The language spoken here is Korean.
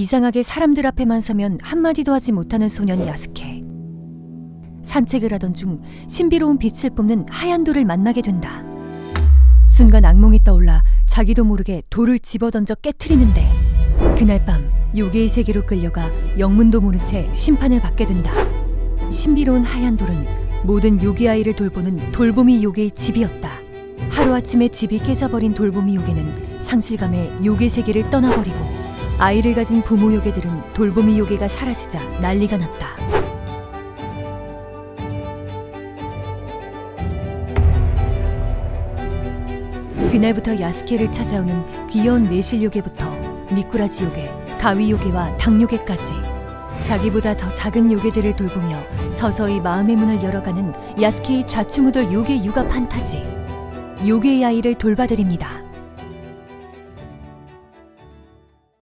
이상하게 사람들 앞에만 서면 한마디도 하지 못하는 소년 야스케. 산책을 하던 중 신비로운 빛을 뿜는 하얀 돌을 만나게 된다. 순간 악몽이 떠올라 자기도 모르게 돌을 집어던져 깨트리는데 그날 밤 요괴의 세계로 끌려가 영문도 모른 채 심판을 받게 된다. 신비로운 하얀 돌은 모든 요괴 아이를 돌보는 돌보미 요괴의 집이었다. 하루아침에 집이 깨져버린 돌보미 요괴는 상실감에 요괴 세계를 떠나버리고 아이를 가진 부모 요괴들은 돌보미 요괴가 사라지자 난리가 났다. 그날부터 야스케를 찾아오는 귀여운 매실 요괴부터 미꾸라지 요괴, 가위 요괴와 닭 요괴까지 자기보다 더 작은 요괴들을 돌보며 서서히 마음의 문을 열어가는 야스케의 좌충우돌 요괴 육아 판타지 요괴의 아이를 돌봐드립니다.